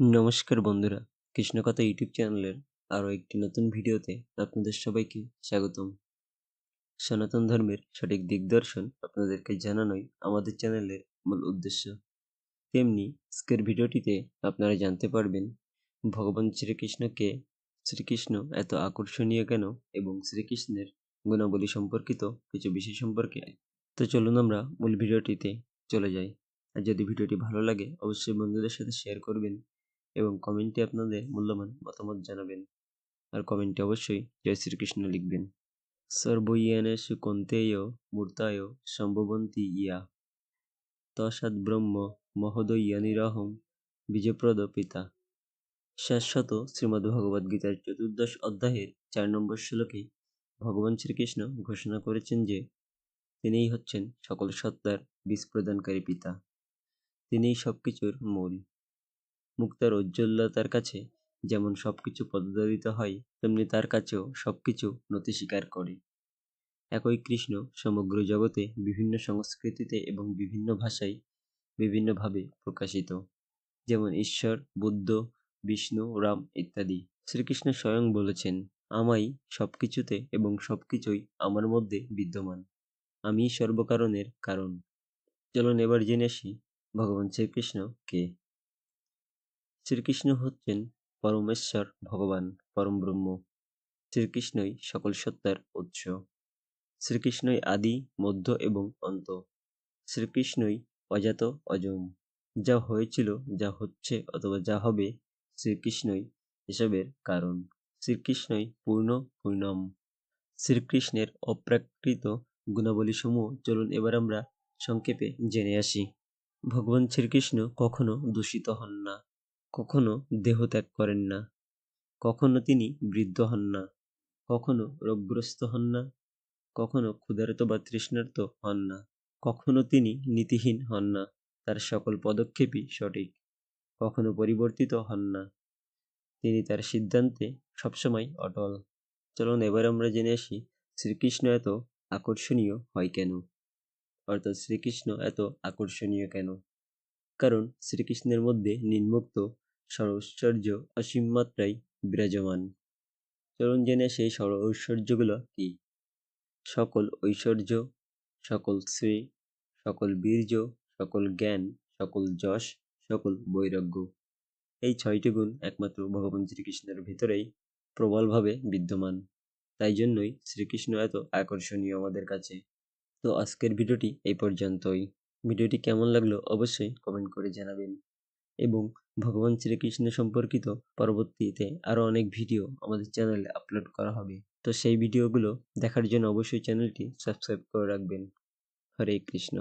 নমস্কার বন্ধুরা, কৃষ্ণকথা ইউটিউব চ্যানেলের আরও একটি নতুন ভিডিওতে আপনাদের সবাইকে স্বাগতম। সনাতন ধর্মের সঠিক দিগদর্শন আপনাদেরকে জানানোই আমাদের চ্যানেলের মূল উদ্দেশ্য। তেমনি আজকের ভিডিওটিতে আপনারা জানতে পারবেন, ভগবান শ্রীকৃষ্ণকে, শ্রীকৃষ্ণ এত আকর্ষণীয় কেন এবং শ্রীকৃষ্ণের গুণাবলী সম্পর্কিত কিছু বিষয় সম্পর্কে। তো চলুন আমরা মূল ভিডিওটিতে চলে যাই। আর যদি ভিডিওটি ভালো লাগে, অবশ্যই বন্ধুদের সাথে শেয়ার করবেন। এবং কমেন্টে আপনাদের মূল্যবান মতামত জানাবেন। আর কমেন্টে অবশ্যই জয় শ্রীকৃষ্ণ লিখবেন। সর্বইয়ানেষু কন্তেয় মূর্তায় সম্ভবন্তি ইয়া। তসাদ ব্রহ্ম মহোদয়ানিরহম বিজয়প্রদ পিতা। শাশ্বত শ্রীমদ্ ভগবদ গীতার চতুর্দশ অধ্যায়ের চার নম্বর শ্লোকে ভগবান শ্রীকৃষ্ণ ঘোষণা করেছেন যে, তিনিই হচ্ছেন সকল সত্তার বীজ প্রদানকারী পিতা। তিনিই সব কিছুর মূল। মুক্তার ঔজ্জ্বল্যতার কাছে যেমন সব কিছু পদদলিত হয়, তেমনি তার কাছেও সব কিছু নতি স্বীকার করে। একই কৃষ্ণ সমগ্র জগতে বিভিন্ন সংস্কৃতিতে এবং বিভিন্ন ভাষায় বিভিন্নভাবে প্রকাশিত। যেমন ঈশ্বর, বুদ্ধ, বিষ্ণু, রাম ইত্যাদি। শ্রীকৃষ্ণ স্বয়ং বলেছেন, আমাই সব কিছুতে এবং সব কিছুই আমার মধ্যে বিদ্যমান। আমি সর্বকারণের কারণ। চলুন এবার জেনে আসি ভগবান শ্রীকৃষ্ণ কে। শ্রীকৃষ্ণ হচ্ছেন পরমেশ্বর, ভগবান, পরম ব্রহ্ম। শ্রীকৃষ্ণই সকল সত্তার উৎস। শ্রীকৃষ্ণই আদি, মধ্য এবং অন্ত। শ্রীকৃষ্ণই অজাত অজম যা হয়েছিল, যা হচ্ছে অথবা যা হবে, শ্রীকৃষ্ণই এসবের কারণ। শ্রীকৃষ্ণই পূর্ণ, পূর্ণম। শ্রীকৃষ্ণের অপ্রাকৃত গুণাবলীসমূহ চলুন এবার আমরা সংক্ষেপে জেনে আসি। ভগবান শ্রীকৃষ্ণ কখনো দূষিত হন না। কখনো দেহত্যাগ করেন না। কখনো তিনি বৃদ্ধ হন না। কখনো রোগগ্রস্ত হন না। কখনো ক্ষুধার্ত বা তৃষ্ণার্ত হন না। কখনো তিনি নীতিহীন হন না। তার সকল পদক্ষেপই সঠিক। কখনো পরিবর্তিত হন না। তিনি তার সিদ্ধান্তে সবসময় অটল। চলুন এবার আমরা জেনে আসি শ্রীকৃষ্ণ এত আকর্ষণীয় হয় কেন? অর্থাৎ শ্রীকৃষ্ণ এত আকর্ষণীয় কেন? কারণ শ্রীকৃষ্ণের মধ্যে নির্মুক্ত সরৈশ্বর্য অসীম মাত্রায় বিরাজমান। চলুন জেনে সেই সর ঐশ্বর্যগুলো কি? সকল ঐশ্বর্য, সকল শ্রী সকল বীর্য, সকল জ্ঞান, সকল যশ, সকল বৈরাগ্য। এই ছয়টি গুণ একমাত্র ভগবান শ্রীকৃষ্ণের ভিতরেই প্রবলভাবে বিদ্যমান। তাই জন্যই শ্রীকৃষ্ণ এত আকর্ষণীয় আমাদের কাছে। তো আজকের ভিডিওটি এই পর্যন্তই। ভিডিওটি কেমন লাগল অবশ্যই কমেন্ট করে জানাবেন। এবং ভগবান শ্রীকৃষ্ণ সম্পর্কিত পরবর্তীতে আরও অনেক ভিডিও আমাদের চ্যানেলে আপলোড করা হবে। তো সেই ভিডিওগুলো দেখার জন্য অবশ্যই চ্যানেলটি সাবস্ক্রাইব করে রাখবেন। হরে কৃষ্ণ।